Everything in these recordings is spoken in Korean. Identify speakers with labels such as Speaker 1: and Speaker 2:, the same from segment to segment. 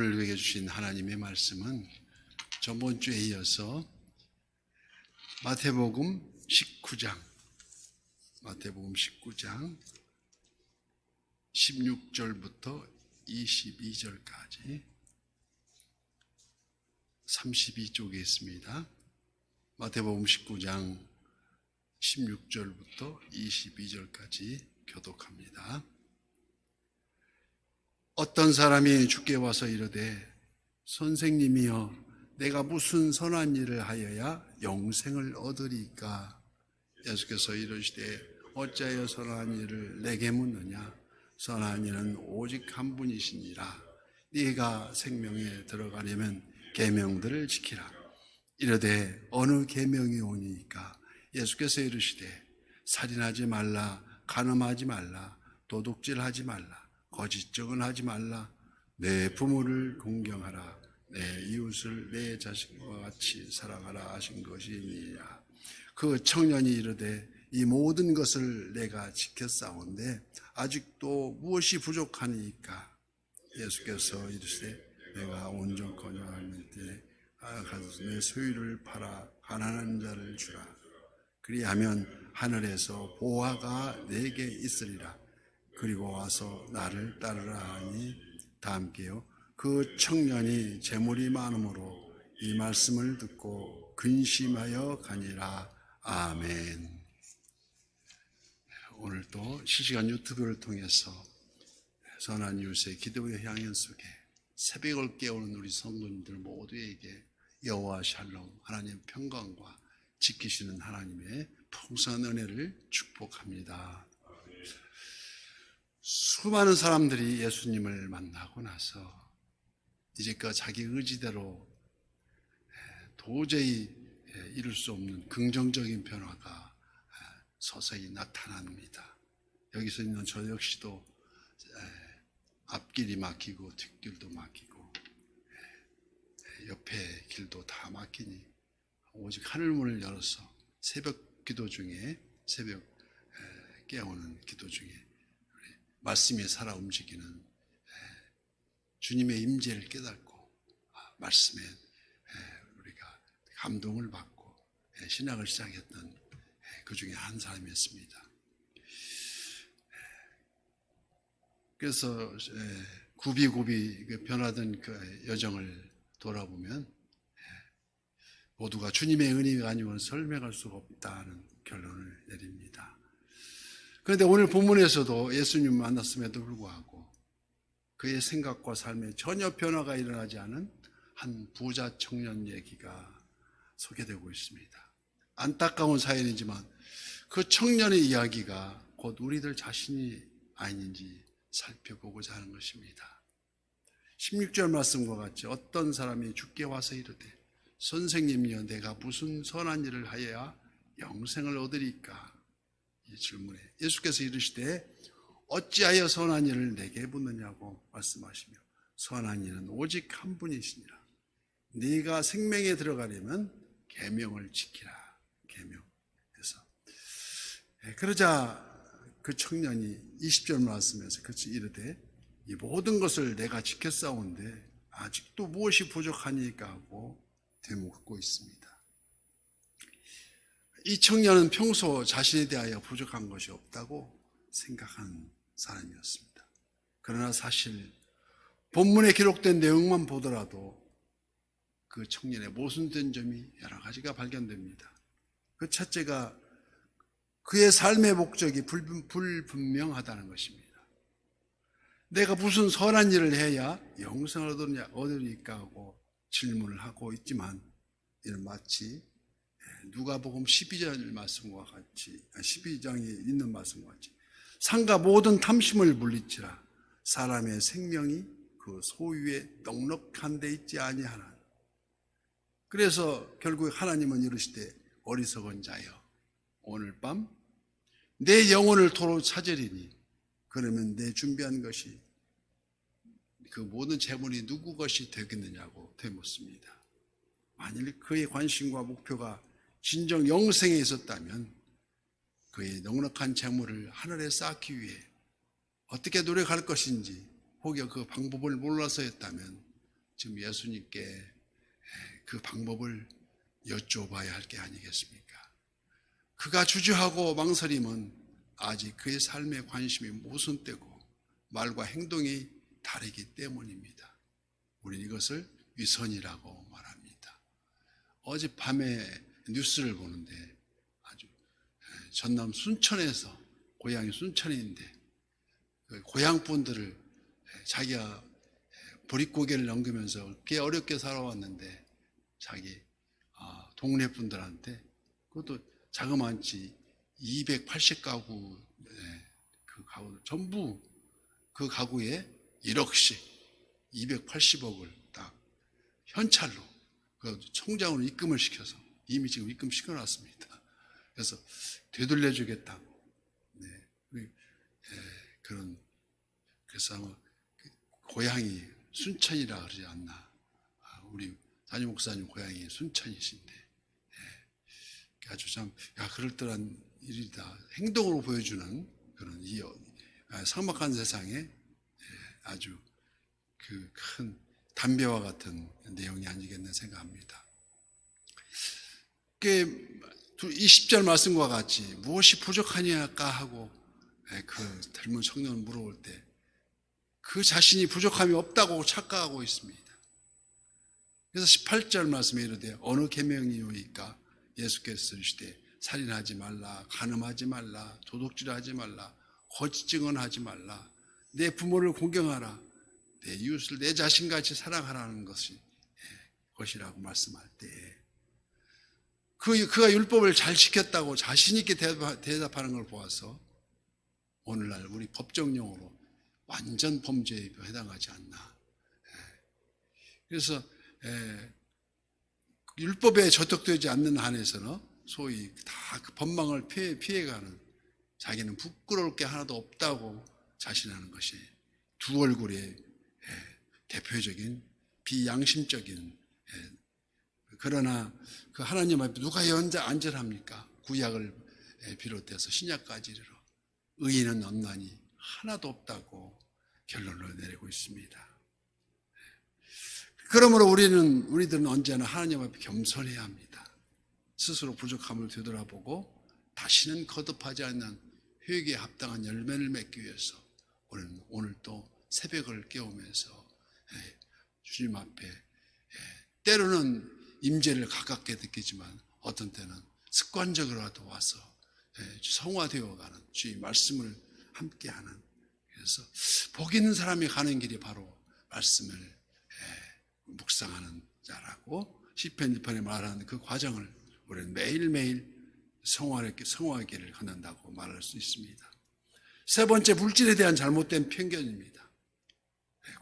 Speaker 1: 오늘 우리에게 주신 하나님의 말씀은 저번 주에 이어서 마태복음 19장, 마태복음 19장 16절부터 22절까지 32쪽에 있습니다. 마태복음 19장 16절부터 22절까지 교독합니다. 어떤 사람이 주께 와서 이르되 선생님이여 내가 무슨 선한 일을 하여야 영생을 얻으리까? 예수께서 이르시되 어찌하여 선한 일을 내게 묻느냐? 선한 일은 오직 한 분이시니라. 네가 생명에 들어가려면 계명들을 지키라. 이르되 어느 계명이 오니까? 예수께서 이르시되 살인하지 말라 간음하지 말라 도둑질하지 말라 거짓 증언하지 말라. 내 부모를 공경하라. 내 이웃을 내 자식과 같이 사랑하라 하신 것이니라. 그 청년이 이르되 이 모든 것을 내가 지켰사온데 아직도 무엇이 부족하니까? 예수께서 이르시되 내가 온전거녀할 때 가서 내 소유를 팔아 가난한 자를 주라. 그리하면 하늘에서 보화가 내게 있으리라 그리고 와서 나를 따르라 하니 다 함께요. 그 청년이 재물이 많으므로 이 말씀을 듣고 근심하여 가니라. 아멘. 오늘 또 실시간 유튜브를 통해서 선한 이웃의 기도의 향연 속에 새벽을 깨우는 우리 성도님들 모두에게 여호와 샬롬 하나님 평강과 지키시는 하나님의 풍성한 은혜를 축복합니다. 수많은 사람들이 예수님을 만나고 나서 이제껏 자기 의지대로 도저히 이룰 수 없는 긍정적인 변화가 서서히 나타납니다. 여기서 있는 저 역시도 앞길이 막히고 뒷길도 막히고 옆에 길도 다 막히니 오직 하늘문을 열어서 새벽 기도 중에 새벽 깨우는 기도 중에 말씀에 살아 움직이는 주님의 임재를 깨닫고 아, 말씀에 우리가 감동을 받고 신학을 시작했던 그 중에 한 사람이었습니다. 그래서 굽이굽이 그 변하던 그 여정을 돌아보면 모두가 주님의 은혜가 아니고는 설명할 수가 없다는 결론을 내립니다. 그런데 오늘 본문에서도 예수님 만났음에도 불구하고 그의 생각과 삶에 전혀 변화가 일어나지 않은 한 부자 청년 얘기가 소개되고 있습니다. 안타까운 사연이지만 그 청년의 이야기가 곧 우리들 자신이 아닌지 살펴보고자 하는 것입니다. 16절 말씀과 같이 어떤 사람이 죽게 와서 이르되 선생님이여 내가 무슨 선한 일을 하여야 영생을 얻으리까 이 질문에 예수께서 이르시되 어찌하여 선한 일을 내게 묻느냐고 말씀하시며 선한 일은 오직 한 분이시니라. 네가 생명에 들어가려면 계명을 지키라. 계명 그래서 그러자 그 청년이 20절 말씀에서 그치 이르되 이 모든 것을 내가 지켰사온데 아직도 무엇이 부족하니까 하고 되묻고 있습니다. 이 청년은 평소 자신에 대하여 부족한 것이 없다고 생각한 사람이었습니다. 그러나 사실 본문에 기록된 내용만 보더라도 그 청년의 모순된 점이 여러 가지가 발견됩니다. 그 첫째가 그의 삶의 목적이 불분명하다는 것입니다. 내가 무슨 선한 일을 해야 영생을 얻으니까 하고 질문을 하고 있지만 이는 마치 누가복음 12절 말씀과 같이 12장에 아, 있는 말씀과 같이 상가 모든 탐심을 물리치라. 사람의 생명이 그 소유에 넉넉한 데 있지 아니하나. 그래서 결국 하나님은 이르시되 어리석은 자여 오늘 밤 내 영혼을 도로 찾으리니. 그러면 내 준비한 것이 그 모든 재물이 누구 것이 되겠느냐고 되묻습니다. 만일 그의 관심과 목표가 진정 영생에 있었다면 그의 넉넉한 재물을 하늘에 쌓기 위해 어떻게 노력할 것인지 혹여 그 방법을 몰라서였다면 지금 예수님께 그 방법을 여쭤봐야 할 게 아니겠습니까? 그가 주저하고 망설임은 아직 그의 삶의 관심이 모순되고 말과 행동이 다르기 때문입니다. 우리는 이것을 위선이라고 말합니다. 어젯밤에 뉴스를 보는데 아주 전남 순천에서 고향이 순천인데 그 고향 분들을 자기가 보릿고개를 넘기면서 꽤 어렵게 살아왔는데 자기 아, 동네 분들한테 그것도 자그마치 280가구 그 가구 전부 그 가구에 1억씩 280억을 딱 현찰로 그 총장으로 입금을 시켜서 이미 지금 입금 시켜놨습니다. 그래서 되돌려주겠다. 네, 그런 그래서 아마 그 고향이 순천이라 그러지 않나. 아, 우리 담임 목사님 고향이 순천이신데 예, 아주 참 야, 그럴듯한 일이다. 행동으로 보여주는 그런 이 아, 삭막한 세상에 예, 아주 그 큰 담배와 같은 내용이 아니겠나 생각합니다. 그 20절 말씀과 같이 무엇이 부족하냐까 하고 예, 그 젊은 청년을 물어볼 때그 자신이 부족함이 없다고 착각하고 있습니다. 그래서 18절 말씀에 이르되 어느 계명이오이까 예수께서 이르시되 살인하지 말라 간음하지 말라 도둑질하지 말라 거짓 증언하지 말라 내 부모를 공경하라 내 이웃을 내 자신같이 사랑하라는 것이 예, 것이라고 말씀할 때 그, 그가 율법을 잘 지켰다고 자신있게 대답하는 걸 보아서 오늘날 우리 법정 용어로 완전 범죄에 해당하지 않나. 예. 그래서 예, 율법에 저촉되지 않는 한에서는 소위 다 그 법망을 피해, 피해가는 자기는 부끄러울 게 하나도 없다고 자신하는 것이 두 얼굴의 예, 대표적인 비양심적인 그러나 그 하나님 앞에 누가 연자 안전합니까? 구약을 비롯해서 신약까지 이르러 의인은 없나니 하나도 없다고 결론을 내리고 있습니다. 그러므로 우리는 우리들은 언제나 하나님 앞에 겸손해야 합니다. 스스로 부족함을 되돌아보고 다시는 거듭하지 않는 회개에 합당한 열매를 맺기 위해서 우리는 오늘 또 새벽을 깨우면서 주님 앞에 때로는 임재를 가깝게 느끼지만 어떤 때는 습관적으로라도 와서 성화되어 가는 주의 말씀을 함께 하는 그래서 복 있는 사람이 가는 길이 바로 말씀을 묵상하는 자라고 시편 1편에 말하는 그 과정을 우리는 매일매일 성화하기, 성화하기를 걷는다고 말할 수 있습니다. 세 번째 물질에 대한 잘못된 편견입니다.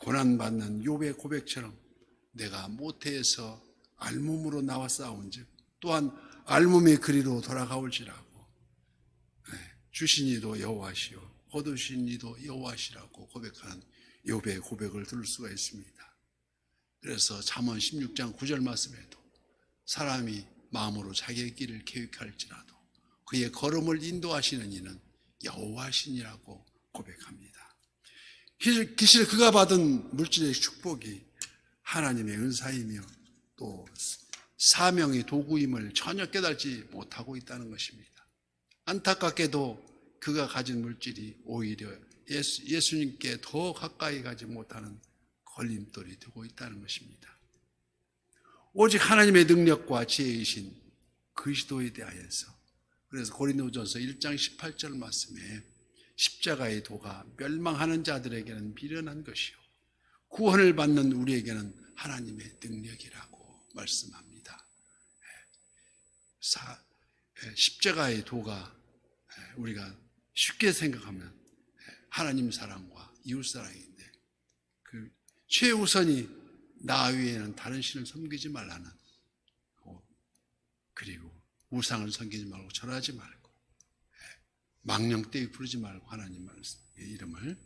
Speaker 1: 고난받는 욥의 고백처럼 내가 모태에서 알몸으로 나와 싸운즉 또한 알몸의 그리로 돌아가올지라고 주신 이도 여호와시요 거두신이도 여호와시라고 고백하는 욥의 고백을 들을 수가 있습니다. 그래서 잠언 16장 9절 말씀에도 사람이 마음으로 자기의 길을 계획할지라도 그의 걸음을 인도하시는 이는 여호와신이라고 고백합니다. 기실 그가 받은 물질의 축복이 하나님의 은사이며 또 사명의 도구임을 전혀 깨달지 못하고 있다는 것입니다. 안타깝게도 그가 가진 물질이 오히려 예수, 예수님께 더 가까이 가지 못하는 걸림돌이 되고 있다는 것입니다. 오직 하나님의 능력과 지혜이신 그리스도에 대하여서 그래서 고린도전서 1장 18절 말씀에 십자가의 도가 멸망하는 자들에게는 미련한 것이요 구원을 받는 우리에게는 하나님의 능력이라고 말씀합니다. 사, 십자가의 도가 우리가 쉽게 생각하면 하나님 사랑과 이웃 사랑인데 그 최우선이 나 위에는 다른 신을 섬기지 말라는 그리고 우상을 섬기지 말고 절하지 말고 망령되이 부르지 말고 하나님 이름을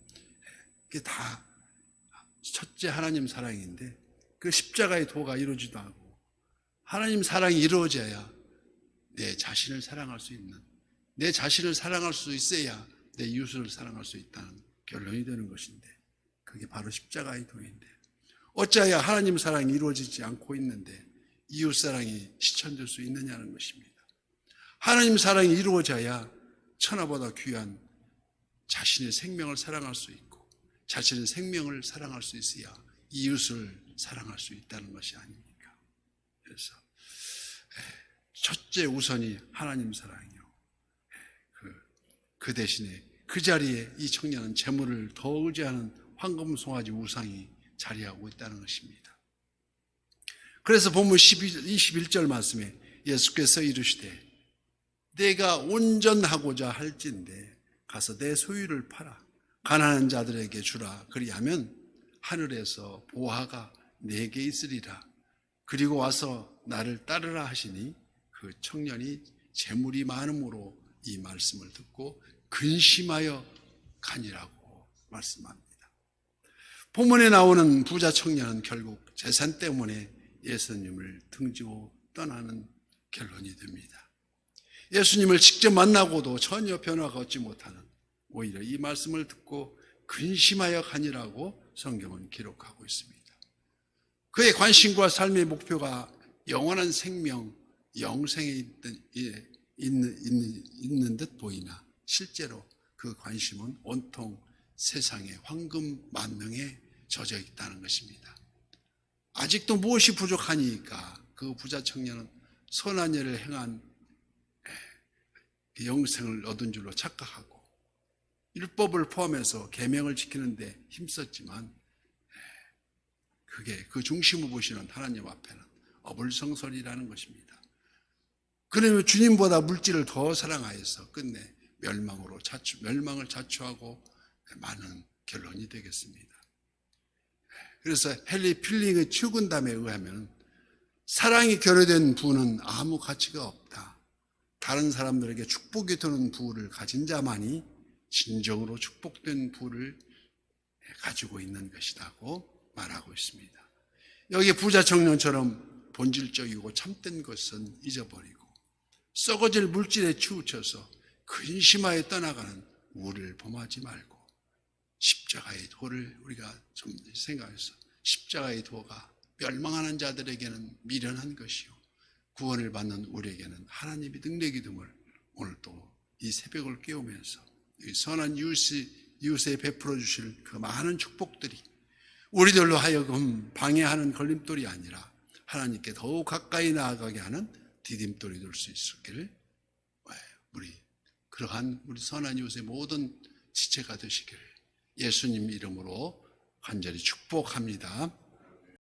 Speaker 1: 그게 다 첫째 하나님 사랑인데 그 십자가의 도가 이루어지도 않고 하나님 사랑이 이루어져야 내 자신을 사랑할 수 있는 내 자신을 사랑할 수 있어야 내 이웃을 사랑할 수 있다는 결론이 되는 것인데 그게 바로 십자가의 도인데 어찌하여 하나님 사랑이 이루어지지 않고 있는데 이웃 사랑이 실천될 수 있느냐는 것입니다. 하나님 사랑이 이루어져야 천하보다 귀한 자신의 생명을 사랑할 수 있고 자신의 생명을 사랑할 수 있어야 이웃을 사랑할 수 있다는 것이 아닙니까? 그래서 첫째 우선이 하나님 사랑이요. 그, 그 대신에 그 자리에 이 청년은 재물을 더 의지하는 황금 송아지 우상이 자리하고 있다는 것입니다. 그래서 본문 12, 21 절 말씀에 예수께서 이르시되 내가 온전하고자 할진대 가서 내 소유를 팔아 가난한 자들에게 주라 그리하면 하늘에서 보화가 내게 있으리라 그리고 와서 나를 따르라 하시니 그 청년이 재물이 많음으로 이 말씀을 듣고 근심하여 가니라고 말씀합니다. 본문에 나오는 부자 청년은 결국 재산 때문에 예수님을 등지고 떠나는 결론이 됩니다. 예수님을 직접 만나고도 전혀 변화가 얻지 못하는 오히려 이 말씀을 듣고 근심하여 가니라고 성경은 기록하고 있습니다. 그의 관심과 삶의 목표가 영원한 생명, 영생에 있는, 있는, 있는, 있는 듯 보이나 실제로 그 관심은 온통 세상의 황금 만명에 젖어 있다는 것입니다. 아직도 무엇이 부족하니까 그 부자 청년은 선한 일을 행한 영생을 얻은 줄로 착각하고 율법을 포함해서 계명을 지키는데 힘썼지만 그게 그 중심을 보시는 하나님 앞에는 어불성설이라는 것입니다. 그러면 주님보다 물질을 더 사랑하여서 끝내 멸망으로 자추, 멸망을 자초하고 많은 결론이 되겠습니다. 그래서 헨리 필링의 추근담에 의하면 사랑이 결여된 부는 아무 가치가 없다. 다른 사람들에게 축복이 되는 부를 가진 자만이 진정으로 축복된 부를 가지고 있는 것이라고 말하고 있습니다. 여기 부자 청년처럼 본질적이고 참된 것은 잊어버리고 썩어질 물질에 치우쳐서 근심하여 떠나가는 우를 범하지 말고 십자가의 도를 우리가 좀 생각해서 십자가의 도가 멸망하는 자들에게는 미련한 것이요 구원을 받는 우리에게는 하나님의 능력이 됨을 오늘 또 이 새벽을 깨우면서 이 선한 이웃이, 이웃에 베풀어 주실 그 많은 축복들이 우리들로 하여금 방해하는 걸림돌이 아니라 하나님께 더욱 가까이 나아가게 하는 디딤돌이 될 수 있기를 우리 그러한 우리 선한 이웃의 모든 지체가 되시기를 예수님 이름으로 간절히 축복합니다.